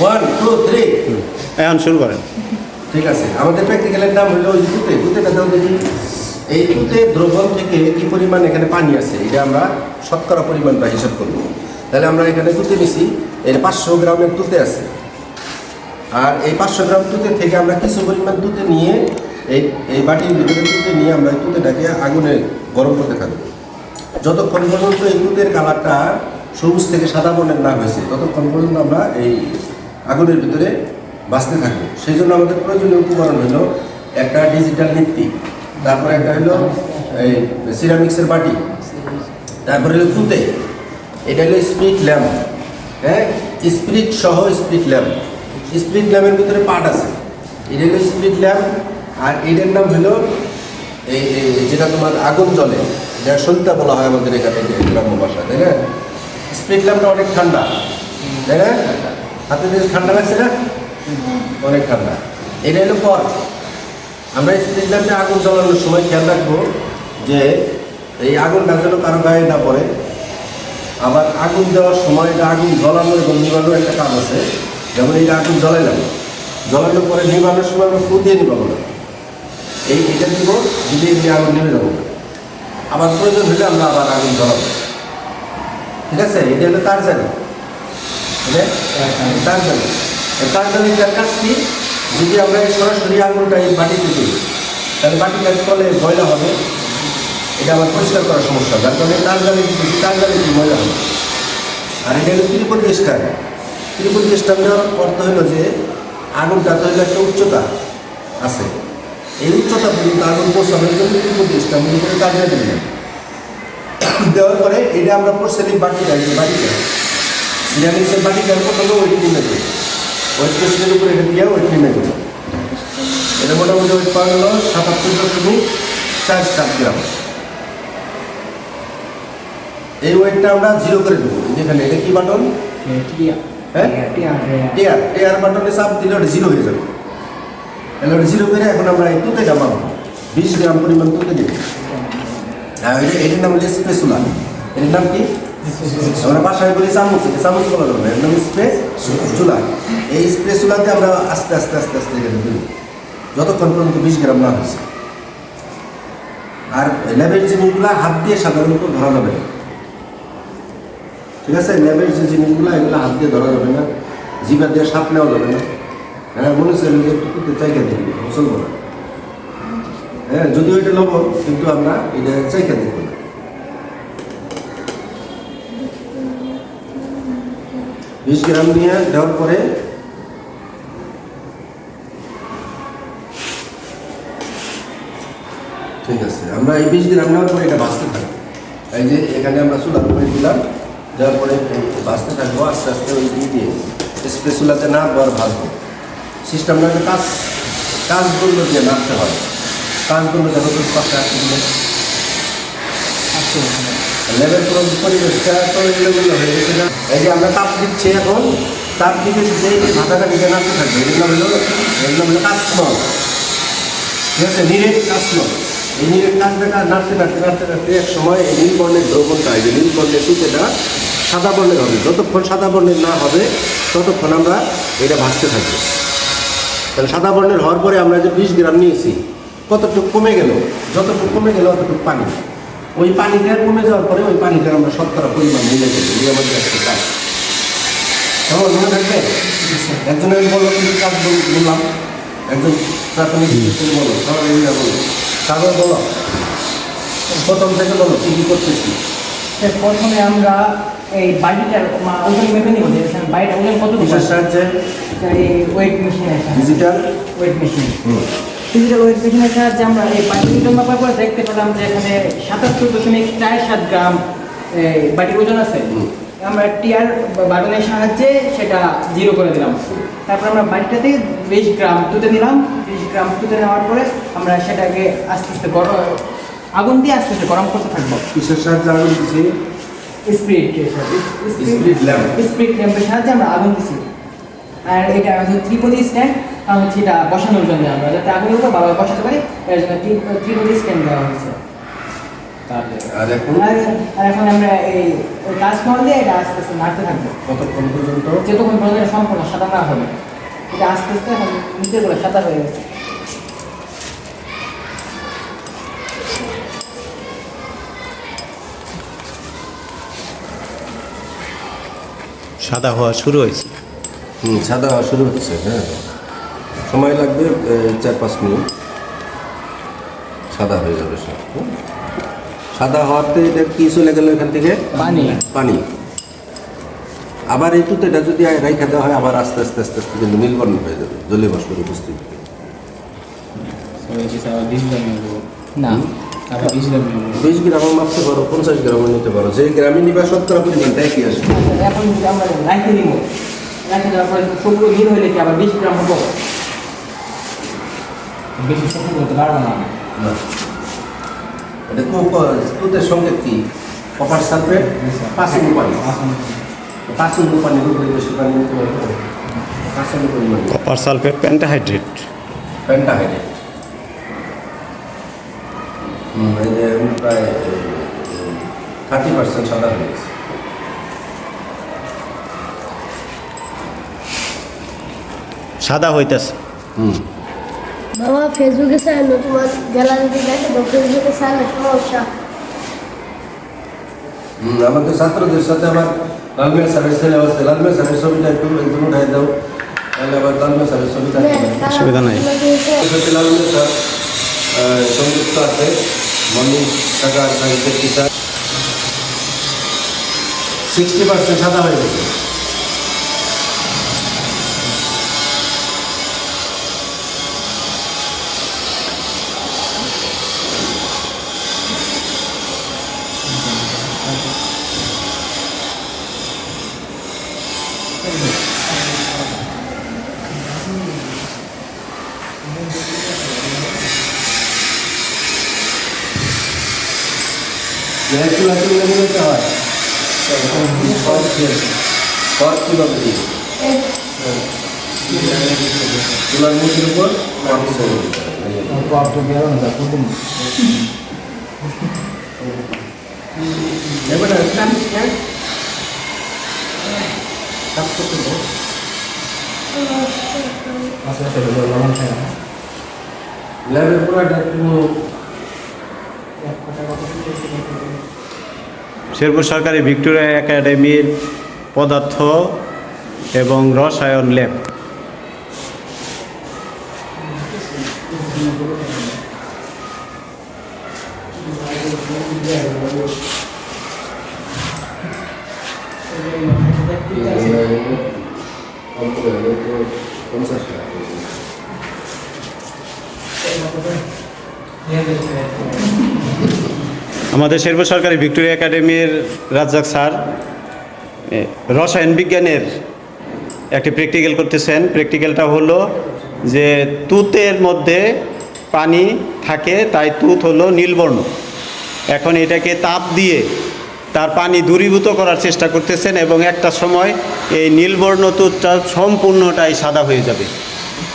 One two three এখন শুরু করেন। ঠিক আছে। আমাদের প্র্যাকটিক্যালের নাম হলো তুতে তুতেটা দাও দেখি এই তুতে দ্রবণ থেকে কি পরিমাণ এখানে পানি আছে? এটা আমরা শতকরা পরিমাণটা হিসাব করব। তাহলে আমরা এখানে তুতে নিছি। এর পাঁচশো গ্রামের তুতে আছে। আর এই পাঁচশো গ্রাম তুতে থেকে আমরা কিছু পরিমাণ তুতে নিয়ে এই এই বাটির ভিতরে তুতে নিয়ে আমরা এই তুতেটাকে আগুনে গরম করতে থাকব। যতক্ষণ পর্যন্ত এই তুতের কালারটা সবুজ থেকে সাদা বর্ণের না হয়েছে ততক্ষণ পর্যন্ত আমরা এই আগুনের ভিতরে বাঁচতে থাকব। সেই জন্য আমাদের প্রয়োজনীয় উপকরণ হলো একটা ডিজিটাল নিত্যি তারপরে একটা হলো এই সিরামিক্সের বাটি, তারপরে হলো তুতে, এটা হলো স্পিড ল্যাম্প হ্যাঁ? স্পিরিট সহ স্পিড ল্যাম্প স্পিড ল্যাম্পের ভিতরে পার্ট আছে, এটা হলো স্পিড ল্যাম্প আর এটার নাম হলো এই যেটা তোমার আগুন জ্বলে যেটা সলিতা বলা হয় আমাদের এখানে গ্রাম্য ভাষা তাই না? স্পিড ল্যাম্পটা অনেক ঠান্ডা, তাই না? হাতে দিয়ে ঠান্ডা লাগছে না? অনেক ঠান্ডা। এটা হলো পর আমরা স্পিড ল্যাম্পে আগুন জ্বালানোর সময় খেয়াল রাখব যে এই আগুনটা যেন কারও গায়ে না পড়ে। আবার আগুন দেওয়ার সময় এটা আগুন জ্বলানো এবং নিবানোর একটা কাজ আছে। যেমন এই আগুন জ্বলাইলাম। জ্বলানোর পরে নিবানোর সময় আমরা ফু দিয়ে নিবাবো না। এই এটা দিব দিলে এমনি আগুন নেমে যাব। আবার প্রয়োজন হলে আমরা আবার আগুন জ্বলাবো। ঠিক আছে? এটা হলো তার জানি তার জানি তার জানিটার কাজ কি? যদি আমরা সরাসরি আগুনটা এই বাটিতে দিই, তাহলে বাটিটা ফলে ময়লা হবে। এটা আমার পরিষ্কার করার সমস্যা। যার কারণে তার জানি দিচ্ছি জানি কি ময়লা হবে? আর এটা হলো তিরুপতি স্টার তিরুপতি স্টার দেওয়ার অর্থ হলো যে আগুনটা তো একটা উচ্চতা আছে। এই উচ্চতা পর্যন্ত আগুন পৌঁছানোর জন্য তিরুপতি স্টার মনে করে তার দিলাম দেওয়ার পরে এটা আমরা পোর্সেলিন বাটি রাখি। বাটিটা সিরামিক্সের বাটিটার প্রথমে ওয়েট নেমে দেবো ওয়েট উপরে এটা দিয়ে ওয়েট নেমে দেবো এটা মোটামুটি ওয়েট পাওয়া গেল সাতাত্তর দশমিক চার সাত গ্রাম এই ওয়েটটা আমরা জিরো করে দেবো যেখানে এটা কি বাটন হ্যাঁ টেয়ার টেয়ার বাটনে চাপ দিলে ওটা জিরো হয়ে যাবে তাহলে ওটা জিরো করে এখন আমরা এই তুতে জামাবো বিশ গ্রাম পরিমাণ তুতে দেবো হ্যাঁ এটা এটার নাম হচ্ছে স্পেসুলা এটার নাম কি আমরা বাসায় বলি চামচ চামচ বলা যাবে না, এর নাম স্প্রে চুলা। এই স্প্রে চুলাতে আমরা আস্তে আস্তে আস্তে আস্তে এখানে দিই যতক্ষণ পর্যন্ত বিশ গ্রাম না হয়েছে। আর ল্যাবের জিনিসগুলো হাত দিয়ে সাধারণত ধরা যাবে না। ঠিক আছে? ল্যাবের যে জিনিসগুলো, এগুলো হাত দিয়ে ধরা যাবে না। জিভা দিয়ে সাপ নেওয়া যাবে না। হ্যাঁ মনে হচ্ছে একটু করতে চাইকা দেখবি চলবো না হ্যাঁ যদিও এটা লবণ, কিন্তু আমরা এটা চাইকা দেখব না বিশ গ্রাম নিয়ে দেওয়ার পরে ঠিক আছে, আমরা এই বিশ গ্রাম নেওয়ার পরে এটা ভাজতে থাকব। এই যে এখানে আমরা চুলার উপরে দিলাম, দেওয়ার পরে ভাজতে থাকব, আস্তে আস্তে ওই দিয়ে চুলাতে না আর ভাজবো সিস্টেমটা একটা কাজ, কাজগুলো দিয়ে নাড়তে হয় কাজগুলো দেখো পাশে আসতে দিলে লেভেল হয়ে গেছে না? যে আমরা তাপ দিচ্ছি এখন থাকবে এক সময় বর্ণের যে নীল বর্ণের সাদা বর্ণের হবে। যতক্ষণ সাদা বর্ণের না হবে, ততক্ষণ আমরা এটা ভাসতে থাকব। তাহলে সাদা বর্ণের হওয়ার পরে আমরা যে বিশ গ্রাম নিয়েছি, কতটুকু কমে গেল? যতটুকু কমে গেল, অতটুকু পানি। ওই পানিটা কমে যাওয়ার পরে ওই পানিটার আমরা শতকরা পরিমাণ মিলে দেবো এই আমাদের একটা কাজ কেমন মনে থাকবে? একজনের বলো কিন্তু কাজ বল- বললাম। একজন প্রাথমিক শিক্ষক বলো সবাই বলো। তারপর বলো প্রথম থেকে বলো কী কী করতেছি? প্রথমে আমরা এই বাড়িটার ওজন মেপে নিব বাড়িটা ওজন কত সাহায্যে? এই ওয়েট সাহায্যে ডিজিটাল ওয়েট মেশিন সাহায্যে আমরা এই ওজন মাপার পরে দেখতে পেলাম যে এখানে সাতাত্তর দশমিক চার সাত গ্রাম বাটির ওজন আছে। আমরা টিয়ার বাটনের সাহায্যে সেটা জিরো করে দিলাম। তারপর আমরা বাড়িটাতে বিশ গ্রাম তুতে নিলাম। বিশ গ্রাম তুতে নেওয়ার পরে আমরা সেটাকে আস্তে আস্তে গরম আগুন দিয়ে আস্তে আস্তে গরম করতে থাকব। কিসের সাহায্যে আগুন দিচ্ছি? Spirit Spirit lamp. স্পিরিট ল্যাম্পের সাহায্যে আমরা আগুন দিছি আর এটা হচ্ছে ত্রিপদি স্ট্যান্ড এটা বসানোর জন্য আমরা যাতে আগুনের উপর বাবা বসাতে পারি এর জন্য ত্রিপদি স্ট্যান্ড দেওয়া হয়েছে। আর এখন? আর আর এখন আমরা এই এটা আস্তে আস্তে নাড়তে থাকব। কতক্ষণ পর্যন্ত? যতক্ষণ পর্যন্ত এটা সম্পূর্ণ সাদা না হবে। এটা আস্তে আস্তে এখন নিচে করে সাদা হয়ে গেছে। সাদা হওয়া শুরু হয়েছে। হুম সাদা হওয়া শুরু হচ্ছে হ্যাঁ। সময় লাগবে চার পাঁচ মিনিট। সাদা হয়ে যাবে সব সাদা হওয়াতে এটা কি চলে গেল এখান থেকে? পানি। পানি। আবার এই তুতেটা যদি রাইখা দেওয়া হয় আবার আস্তে আস্তে আস্তে আস্তে কিন্তু নীলবর্ণ হয়ে যাবে জলীয় বাষ্পের উপস্থিতি। না। বিশ গ্রামও মাপতে পারো পঞ্চাশ গ্রামও নিতে পারো। যে গ্রামে নিবা শতকরা পরিমাণটা একই আসবে। এখন আমরা রাখে দিব রাখে দেওয়ার পরে সবগুলো নীল হলে কি আবার বিশ গ্রাম হব? বেশি শক্তি করতে পারব না এটা সঙ্গে কি? কপার সালফেট পাঁচ ইঞ্চি পানি পাঁচ ইঞ্চি পানির উপরে বেশি পানি নিতে পারব? পরিমাণ কপার সালফেট প্যান্টাহাইড্রেট পেন্টাহাইড্রেট হুম এই প্রায় থার্টি পার্সেন্ট সাদা হয়ে গেছে। সাদা হইতেছে। হুম। বাবা ফেসবুকে চাই না তোমার গ্যালারিতে দেখে তো ফেসবুকে চাই না সমস্যা। আমাদের ছাত্রদের সাথে আমার লালমিয়া স্যারের ছেলে আছে লালমিয়া স্যারের ছবিটা একটু একদম উঠাই দাও তাহলে আবার লালমিয়া স্যারের ছবিটা নে, অসুবিধা নাই। সাথে লালমিয়া স্যার সংযুক্ত আছে মর্নিং টাকা সাহিত্যের টিচার সিক্সটি পার্সেন্ট সাদা হয়ে গেছে। চুলা নিতে হয় খড় কীভাবে দিই চুলার মুখের উপর খড় ছেড়ে দিতে হয়। এবার কাজ কাজ করতে দাও। ল্যাবের পুরাটা একটু শেরপুর সরকারি ভিক্টোরিয়া একাডেমির পদার্থ এবং রসায়ন ল্যাব। আমাদের শেরপুর সরকারি ভিক্টোরিয়া একাডেমির রাজ্জাক স্যার রসায়ন বিজ্ঞানের একটি প্র্যাকটিক্যাল করতেছেন। প্র্যাকটিক্যালটা হলো যে তুতের মধ্যে পানি থাকে, তাই তুত হলো নীলবর্ণ। এখন এটাকে তাপ দিয়ে তার পানি দূরীভূত করার চেষ্টা করতেছেন এবং একটা সময় এই নীলবর্ণ তুতটা সম্পূর্ণটাই সাদা হয়ে যাবে।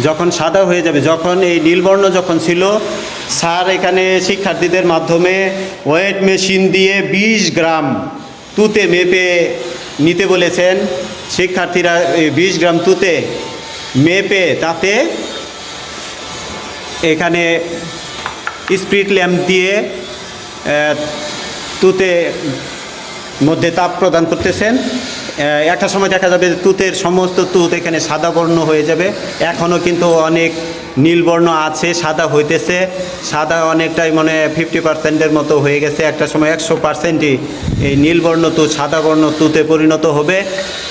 যখন সাদা হয়ে যাবে, যখন এই নীলবর্ণ যখন ছিল স্যার, এখানে শিক্ষার্থীদের মাধ্যমে ওয়েট মেশিন দিয়ে ২০ গ্রাম তুতে মেপে নিতে বলেছেন। শিক্ষার্থীরা এই বিশ গ্রাম তুতে মেপে তাতে এখানে স্প্রিট ল্যাম্প দিয়ে তুতে মধ্যে তাপ প্রদান করতেছেন। একটা সময় দেখা যাবে তুতের সমস্ত তুত এখানে সাদা বর্ণ হয়ে যাবে। এখনও কিন্তু অনেক নীলবর্ণ আছে, সাদা হইতেছে। সাদা অনেকটাই মানে ফিফটি পার্সেন্টের মতো হয়ে গেছে। একটা সময় একশো পার্সেন্টই এই নীলবর্ণ তুত, সাদা বর্ণ তুতে পরিণত হবে।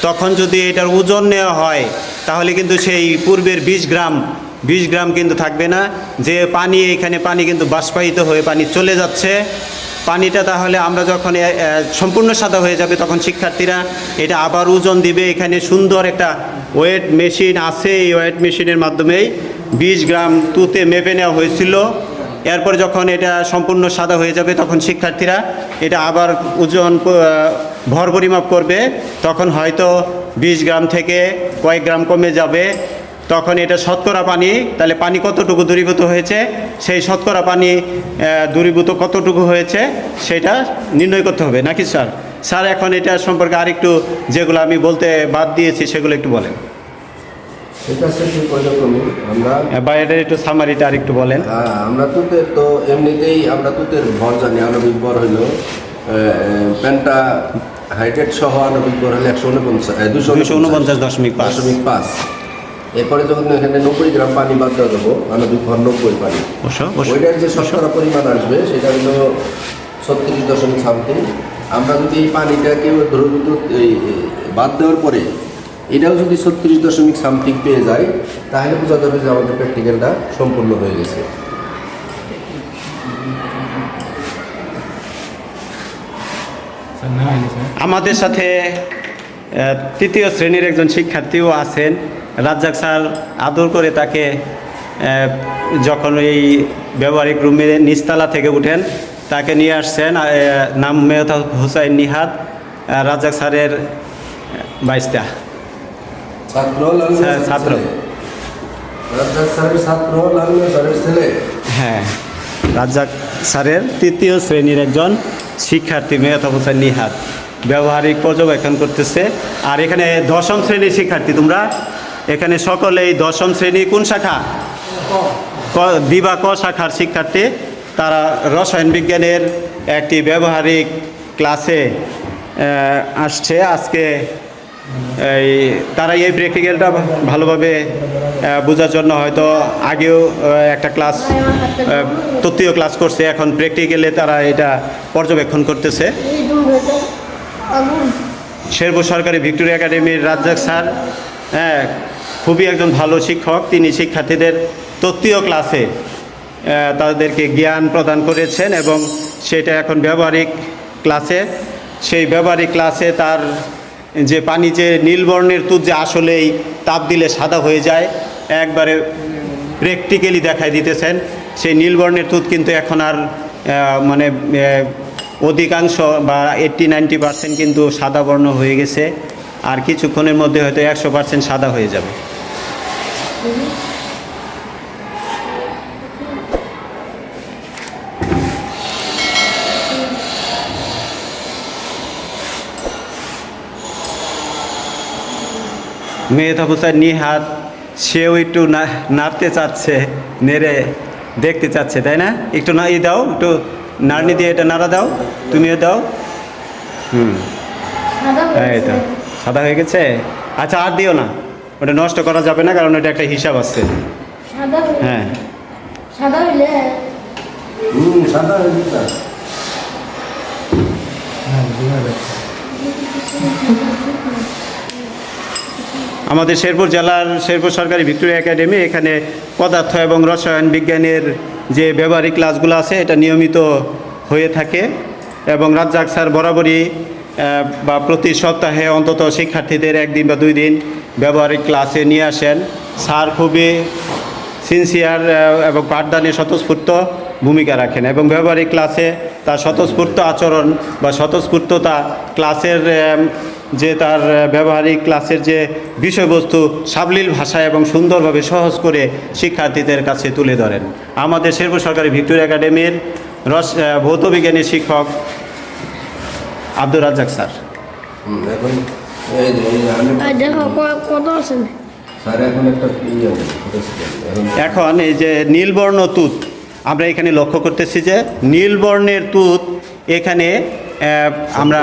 তখন যদি এটার ওজন নেওয়া হয়, তাহলে কিন্তু সেই পূর্বের বিশ গ্রাম বিশ গ্রাম কিন্তু থাকবে না। যে পানি, এখানে পানি কিন্তু বাষ্পায়িত হয়ে পানি চলে যাচ্ছে। পানিটা তাহলে আমরা যখন সম্পূর্ণ সাদা হয়ে যাবে, তখন শিক্ষার্থীরা এটা আবার ওজন দিবে। এখানে সুন্দর একটা ওয়েট মেশিন আছে। এই ওয়েট মেশিনের মাধ্যমেই বিশ গ্রাম তুতে মেপে নেওয়া হয়েছিল। এরপর যখন এটা সম্পূর্ণ সাদা হয়ে যাবে, তখন শিক্ষার্থীরা এটা আবার ওজন ভর পরিমাপ করবে। তখন হয়তো বিশ গ্রাম থেকে কয়েক গ্রাম কমে যাবে। তখন এটা শতকরা পানি, তাহলে পানি কতটুকু দূরীভূত হয়েছে? সেই শতকরা পানি দূরীভূত কতটুকু হয়েছে সেটা নির্ণয় করতে হবে। নাকি স্যার? স্যার, এখন এটা সম্পর্কে আরেকটু যেগুলো আমি বলতে বাদ দিয়েছি, সেগুলো একটু বলেন। এটা কি আমরা বা এটা একটু সামারিটা আরেকটু বলেন। হ্যাঁ আমরা তুতের তো এমনিতেই আমরা তুতের ভর জানি আণবিক ভর হইল প্যান্টা হাইড্রেট সহ আণবিক ভর হলে একশো উনপঞ্চাশ দুশো উনপঞ্চাশ। দশমিক পাঁচ। দশমিক পাঁচ। এরপরে যখন এখানে নব্বই গ্রাম পানি বাদ দেওয়া দেবো আণবিক ভর নব্বই পানি। ওইটার যে শতকরা পরিমাণ আসবে সেটা হলো ছত্রিশ দশমিক সামথিং। আমরা যদি এই পানিটাকে এই এই বাদ দেওয়ার পরে এটাও যদি ছত্রিশ দশমিক সামথিং পেয়ে যায় তাহলে বোঝা যাবে যে আমাদের প্র্যাকটিক্যালটা সম্পূর্ণ হয়ে গেছে। আমাদের সাথে তৃতীয় শ্রেণির একজন শিক্ষার্থীও আছেন। রাজ্জাক স্যার আদর করে তাকে যখন এই ব্যবহারিক রুমে নিচতলা থেকে উঠেন তাকে নিয়ে আসছেন নাম মেহতা হুসাইন নিহাত আহ, রাজ্জাক স্যারের বাইশটা। ছাত্র হ্যাঁ, ছাত্র। রাজ্জাক স্যারের ছাত্র লাল স্যারের ছেলে। হ্যাঁ রাজ্জাক স্যারের তৃতীয় শ্রেণির একজন শিক্ষার্থী মেহতা হোসেন নিহাত। ব্যবহারিক পর্যবেক্ষণ করতেছে। আর এখানে দশম শ্রেণির শিক্ষার্থী তোমরা। এখানে সকলেই দশম শ্রেণি কোন শাখা? ক। দিবা ক শাখার শিক্ষার্থী। তারা রসায়ন বিজ্ঞানের একটি ব্যবহারিক ক্লাসে আসছে। আজকে এই, তারা এই প্র্যাকটিক্যালটা ভালোভাবে বোঝার জন্য হয়তো আগেও একটা ক্লাস তত্ত্বীয় ক্লাস করছে। এখন প্র্যাকটিক্যালে তারা এটা পর্যবেক্ষণ করতেছে। শেরপুর সরকারি ভিক্টোরিয়া একাডেমির রাজ্জাক স্যার হ্যাঁ খুবই একজন ভালো শিক্ষক। তিনি শিক্ষার্থীদের তত্ত্বীয় ক্লাসে তাদেরকে জ্ঞান প্রদান করেছেন এবং সেটা এখন ব্যবহারিক ক্লাসে সেই ব্যবহারিক ক্লাসে তার যে পানি যে নীলবর্ণের তুত যে আসলেই তাপ দিলে সাদা হয়ে যায়, একবারে প্র্যাকটিক্যালি দেখায় দিতেছেন। সেই নীলবর্ণের তুত কিন্তু এখন আর মানে অধিকাংশ বা এইটটি নাইনটি পার্সেন্ট কিন্তু সাদা বর্ণ হয়ে গেছে। আর কিছুক্ষণের মধ্যে হয়তো একশো পার্সেন্ট সাদা হয়ে যাবে। মেহতা হুসাইন নিহাত সেও একটু না- নাড়তে চাচ্ছে নেড়ে দেখতে চাচ্ছে তাই না? একটু না ই দাও একটু নাড়নি দিয়ে এটা নাড়া দাও তুমিও দাও। হুম। সাদা এই তো সাদা হয়ে গেছে? আচ্ছা আর দিও না ওটা নষ্ট করা যাবে না কারণ ওটা একটা হিসাব আছে। হ্যাঁ সাদা হইলে? হুম সাদা গেছে। হ্যাঁ আমাদের শেরপুর জেলার শেরপুর সরকারি ভিক্টোরিয়া একাডেমি এখানে পদার্থ এবং রসায়ন বিজ্ঞানের যে ব্যবহারিক ক্লাসগুলো আছে, এটা নিয়মিত হয়ে থাকে এবং রাজ্জাক স্যার বরাবরই বা প্রতি সপ্তাহে অন্তত শিক্ষার্থীদের একদিন বা দুই দিন ব্যবহারিক ক্লাসে নিয়ে আসেন। স্যার খুবই সিনসিয়ার এবং পাঠদানে স্বতঃস্ফূর্ত ভূমিকা রাখেন এবং ব্যবহারিক ক্লাসে তার স্বতঃস্ফূর্ত আচরণ বা স্বতঃস্ফূর্ততা ক্লাসের যে তার ব্যবহারিক ক্লাসের যে বিষয়বস্তু সাবলীল ভাষায় এবং সুন্দরভাবে সহজ করে শিক্ষার্থীদের কাছে তুলে ধরেন। আমাদের শেরপুর সরকারি ভিক্টোরিয়া একাডেমির রস ভৌতবিজ্ঞানী শিক্ষক আব্দুর রাজ্জাক স্যার। এখন এই যে নীলবর্ণ তুত আমরা এখানে লক্ষ্য করতেছি যে নীলবর্ণের তুত এখানে আমরা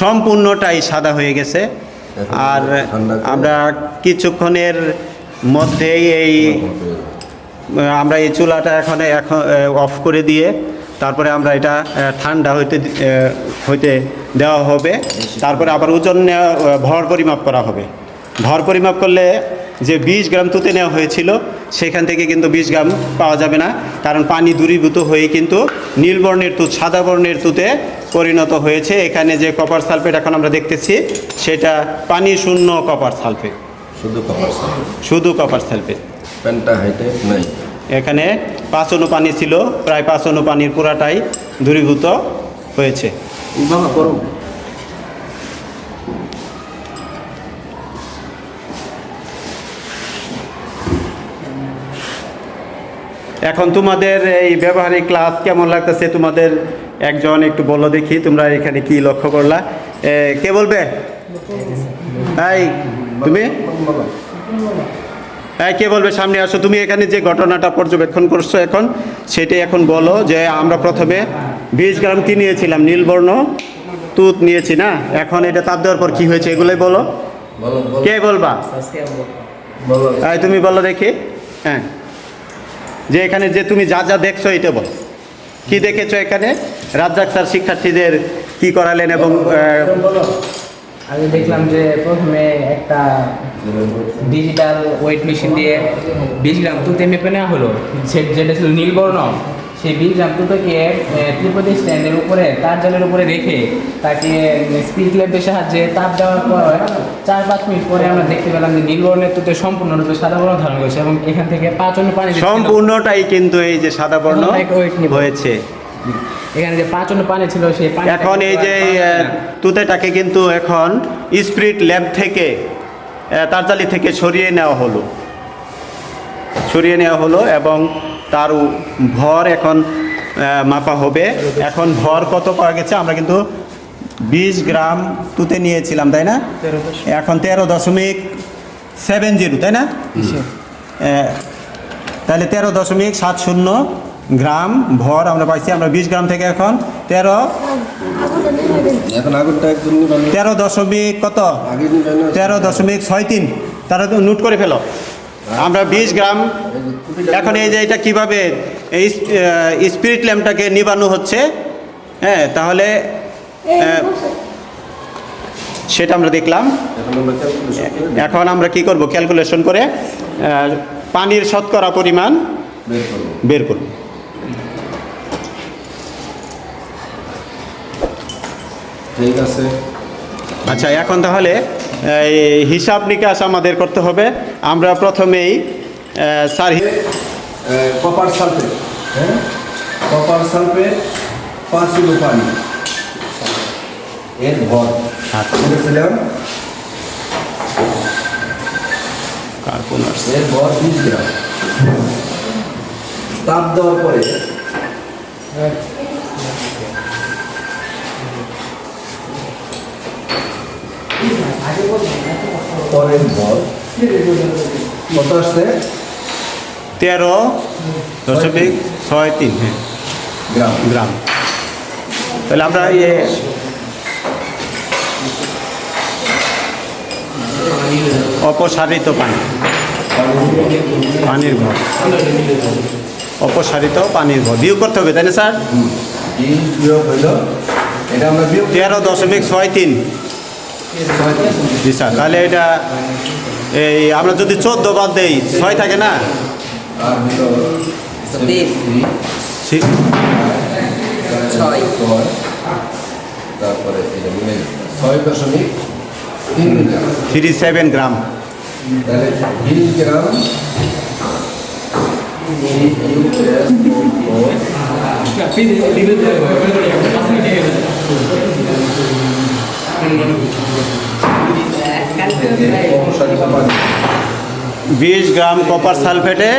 সম্পূর্ণটাই সাদা হয়ে গেছে। আর আমরা কিছুক্ষণের মধ্যেই এই, আমরা এই চুলাটা এখন এখন অফ করে দিয়ে তারপরে আমরা এটা ঠান্ডা হইতে হইতে দেওয়া হবে। তারপরে আবার ওজন ভর পরিমাপ করা হবে। ভর পরিমাপ করলে যে বিশ গ্রাম তুতে নেওয়া হয়েছিল সেখান থেকে কিন্তু বিশ গ্রাম পাওয়া যাবে না। কারণ পানি দূরীভূত হয়ে কিন্তু নীলবর্ণের তুত সাদা বর্ণের তুতে পরিণত হয়েছে। এখানে যে কপার সালফেট এখন আমরা দেখতেছি সেটা পানি শূন্য কপার সালফেট শুধু কপার শুধু কপার সালফেট প্যান্টা হাইটে নাই। এখানে পাঁচ অনু পানি ছিল প্রায় পাঁচ অনু পানির পুরাটাই দূরীভূত হয়েছে। করো। এখন তোমাদের এই ব্যবহারিক ক্লাস কেমন লাগতেছে? তোমাদের একজন একটু বলো দেখি তোমরা এখানে কি লক্ষ্য করলা। কে বলবে? এই তুমি। এই কে বলবে? সামনে আসো। তুমি এখানে যে ঘটনাটা পর্যবেক্ষণ করছ এখন সেটাই এখন বলো যে আমরা প্রথমে বিশ গ্রাম কি নিয়েছিলাম? নীলবর্ণ তুত নিয়েছি না? এখন এটা তাপ দেওয়ার পর কি হয়েছে এগুলোই বলো। কে বলবা? বলো তুমি বলো দেখি। হ্যাঁ। যে এখানে যে তুমি যা যা দেখছ এটা বলো। কি দেখেছ এখানে? রাজ্জাক তার শিক্ষার্থীদের কি করালেন এবং আমি দেখলাম যে প্রথমে একটা ডিজিটাল ওয়েট মেশিন দিয়ে বিশ গ্রাম তুতে মেপে নেওয়া হলো সে যেটা ছিল নীলবর্ণ সেই গ্রাম তুতোকে ত্রিপতি স্ট্যান্ডের উপরে তার জালের উপরে রেখে তাকে স্পিড ল্যাম্পের সাহায্যে তাপ দেওয়ার পর চার পাঁচ মিনিট পরে আমরা দেখতে পেলাম যে নীলবর্ণের তুতে সম্পূর্ণরূপে সাদা বর্ণ ধারণ করেছে এবং এখান থেকে পাঁচ অন্য পানি সম্পূর্ণটাই কিন্তু এই যে সাদা বর্ণ হয়েছে। এখানে যে পাঁচ অন্য পানি ছিল সেই পানি এখন এই যে তুতেটাকে কিন্তু এখন স্পিরিট ল্যাব থেকে তারজালি থেকে সরিয়ে নেওয়া হলো। সরিয়ে নেওয়া হলো এবং তার ভর এখন মাপা হবে। এখন ভর কত পাওয়া গেছে? আমরা কিন্তু বিশ গ্রাম তুতে নিয়েছিলাম তাই না? এখন তেরো দশমিক সেভেন জিরো তাই না? তাহলে তেরো দশমিক সাত শূন্য গ্রাম ভর আমরা পাইছি। আমরা বিশ গ্রাম থেকে এখন তেরো তেরো দশমিক কত? তেরো দশমিক ছয় তিন। তারা তো নোট করে ফেলো। আমরা বিশ গ্রাম। এখন এই যে এটা কীভাবে এই স্পিরিট ল্যাম্পটাকে নিবানো হচ্ছে হ্যাঁ তাহলে। সেটা আমরা দেখলাম। এখন আমরা কি করব? ক্যালকুলেশন করে পানির শতকরা পরিমাণ বের করব। করব। ঠিক আছে। আচ্ছা এখন তাহলে হিসাব নিকাশ আমাদের করতে হবে। আমরা প্রথমেই স্যার কপার সালফেট হ্যাঁ? কপার সালফেট পাঁচ কিলো পানি। এর ভর। আচ্ছা। কার্বন এর ভর বিশ গ্রাম। তাপ দেওয়ার পরে পরের ভর কত আসছে? তেরো দশমিক ছয় তিন হ্যাঁ। গ্রাম। গ্রাম। তাহলে আমরা ইয়ে অপসারিত পানি। পানির ঘর অপসারিত পানির ঘর বিয়োগ করতে হবে তাই না স্যার? তেরো দশমিক ছয় তিন। জি স্যার তাহলে এটা এই আমরা যদি চোদ্দ বাদ দেই ছয় থাকে না ছয় থ্রি সেভেন গ্রাম গ্রাম বিশ গ্রাম কপার সালফেটে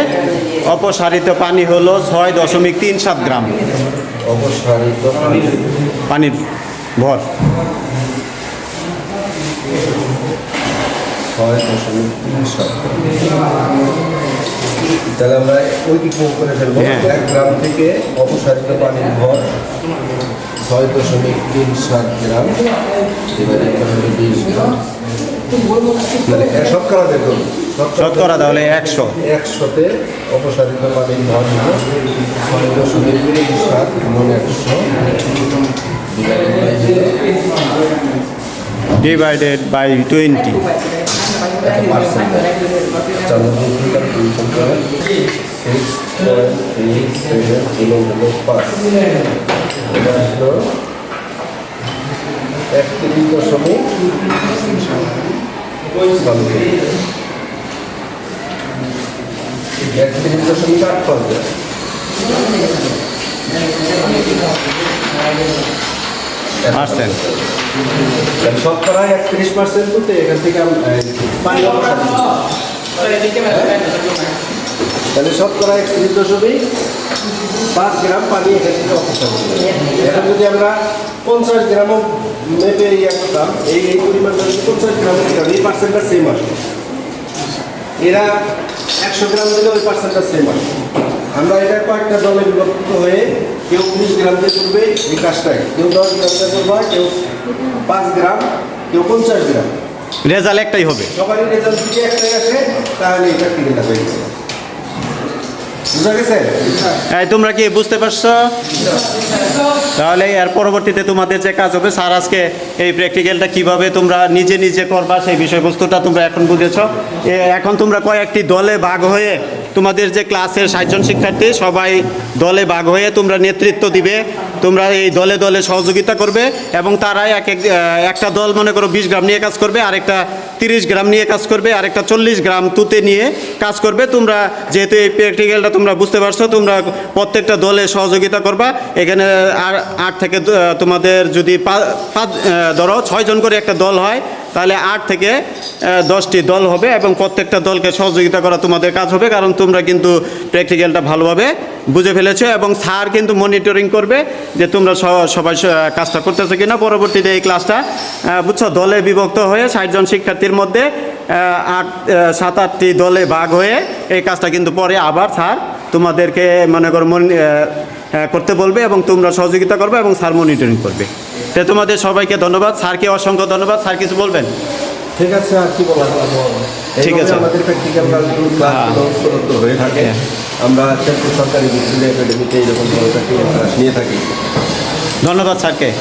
অপসারিত পানি হলো ছয় দশমিক তিন সাত গ্রাম। অপসারিত পানির ভর। ছয় দশমিক তিন তাহলে আমরা ওই মুখ করে ফেলব। হ্যাঁ। এক গ্রাম থেকে অপসারিত পানির ভর। ছয় দশমিক তিন সাত গ্রাম এটা বিশ গ্রাম। মানে শতকরা দেখুন শতকরা তাহলে একশো। একশোতে অপসারিত ভর হলো ছয় দশমিক তিন সাত গুণ একশো। ডিভাইডেড বাই টোয়েন্টি tuition এটা হলো একত্রিশ দশমিক। একত্রিশ দশমিক আট পাঁচ পার্সেন্ট শতকরা একত্রিশ পার্সেন্ট করতে এখান থেকে। তাহলে শতকরা একত্রিশ দশমিক পাঁচ গ্রাম পানি এখান থেকে অপসারণ এখন যদি আমরা পঞ্চাশ গ্রামও মেপে ইয়ে করতাম এই এই পরিমাণটা যদি পঞ্চাশ গ্রাম দিতাম এই পার্সেন্টটা সেম আসবে। এরা একশো গ্রাম দিলে ওই পার্সেন্টটা সেম আসবে। আমরা এটা কয়েকটা দলে বিভক্ত হয়ে কেউ বিশ গ্রাম দিয়ে করবে এই কাজটাই। কেউ দশ গ্রাম দিয়ে করবে কেউ পাঁচ গ্রাম কেউ পঞ্চাশ গ্রাম। রেজাল্ট একটাই হবে। সবারই রেজাল্ট যদি একটাই আসে তাহলে এটা যাবে। তোমরা কি বুঝতে পারছ? তাহলে এর পরবর্তীতে তোমাদের যে কাজ হবে, স্যার আজকে এই প্র্যাকটিক্যালটা কীভাবে তোমরা নিজে নিজে করবা সেই বিষয়বস্তুটা তোমরা এখন বুঝেছ। এখন তোমরা কয়েকটি দলে ভাগ হয়ে তোমাদের যে ক্লাসের ষাটজন শিক্ষার্থী, সবাই দলে ভাগ হয়ে তোমরা নেতৃত্ব দিবে। তোমরা এই দলে দলে সহযোগিতা করবে এবং তারা এক এক একটা দল মনে করো বিশ গ্রাম নিয়ে কাজ করবে, আরেকটা তিরিশ গ্রাম নিয়ে কাজ করবে, আরেকটা চল্লিশ গ্রাম তুতে নিয়ে কাজ করবে। তোমরা যেহেতু এই প্র্যাকটিক্যালটা তোমরা বুঝতে পারছ, তোমরা প্রত্যেকটা দলে সহযোগিতা করবা। এখানে আর আট থেকে তোমাদের যদি পাঁচ ধরো ছয়জন করে একটা দল হয় তাহলে আট থেকে দশটি দল হবে এবং প্রত্যেকটা দলকে সহযোগিতা করা তোমাদের কাজ হবে, কারণ তোমরা কিন্তু প্র্যাকটিক্যালটা ভালোভাবে বুঝে ফেলেছো এবং স্যার কিন্তু মনিটরিং করবে যে তোমরা সবাই কাজটা করতেছো কিনা। পরবর্তীতে এই ক্লাসটা বুঝছ, দলে বিভক্ত হয়ে ষাটজন শিক্ষার্থীর মধ্যে আট সাত, আটটি দলে ভাগ হয়ে এই কাজটা কিন্তু পরে আবার স্যার তোমাদেরকে মনে করো করতে বলবে এবং তোমরা সহযোগিতা করবে এবং স্যার মনিটরিং করবে। তো তোমাদের সবাইকে ধন্যবাদ। স্যারকে অসংখ্য ধন্যবাদ। স্যার কিছু বলবেন? ঠিক আছে আর কি বলার ঠিক আছে। আমাদের প্র্যাকটিক্যাল ক্লাসগুলো হয়ে। থাকে। আমরা সরকারি বিদ্যালয় একাডেমিতে এরকম প্র্যাকটিক্যাল ক্লাস নিয়ে থাকি। ধন্যবাদ স্যারকে।